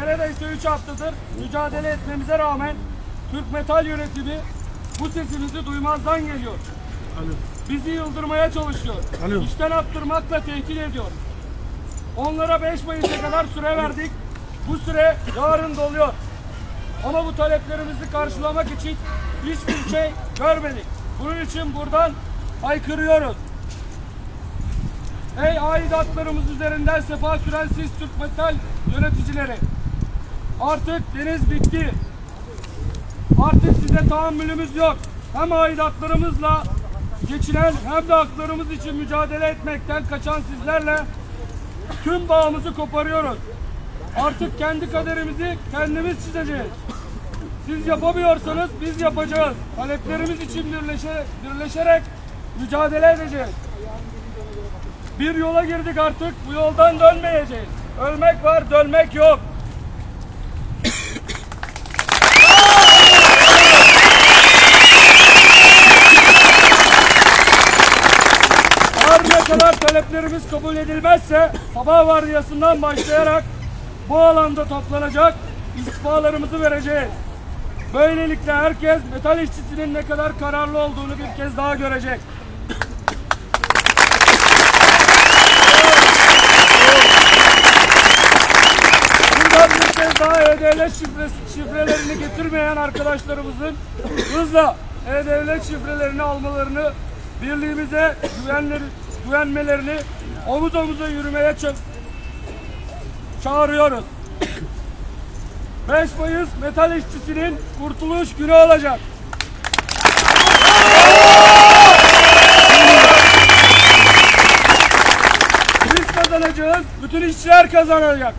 neredeyse 3 haftadır mücadele etmemize rağmen Türk Metal yönetimi bu sesimizi duymazdan geliyor. Alo. Bizi yıldırmaya çalışıyor. Alo. İşten attırmakla tehdit ediyor. Onlara 5 Mayıs'a kadar süre verdik. Bu süre yarın doluyor. Ama bu taleplerimizi karşılamak için hiçbir şey görmedik. Bunun için buradan haykırıyoruz. Ey aidatlarımız üzerinden sefa süren siz Türk Metal yöneticileri. Artık deniz bitti. Artık size tahammülümüz yok. Hem aidatlarımızla geçinen hem de haklarımız için mücadele etmekten kaçan sizlerle tüm bağımızı koparıyoruz. Artık kendi kaderimizi kendimiz çizeceğiz. Siz yapamıyorsanız biz yapacağız. Taleplerimiz için birleşe, birleşerek mücadele edeceğiz. Bir yola girdik artık. Bu yoldan dönmeyeceğiz. Ölmek var, dönmek yok. Kadar taleplerimiz kabul edilmezse sabah vardiyasından başlayarak bu alanda toplanacak istifalarımızı vereceğiz. Böylelikle herkes metal işçisinin ne kadar kararlı olduğunu bir kez daha görecek. Buradan bir kez daha E-Devlet şifresi, şifrelerini getirmeyen arkadaşlarımızın hızla E-Devlet şifrelerini almalarını, birliğimize güvenleri, güvenmelerini, omuz omuza yürümeye ça- çağırıyoruz. 5 Mayıs metal işçisinin kurtuluş günü olacak. Biz kazanacağız, bütün işçiler kazanacak.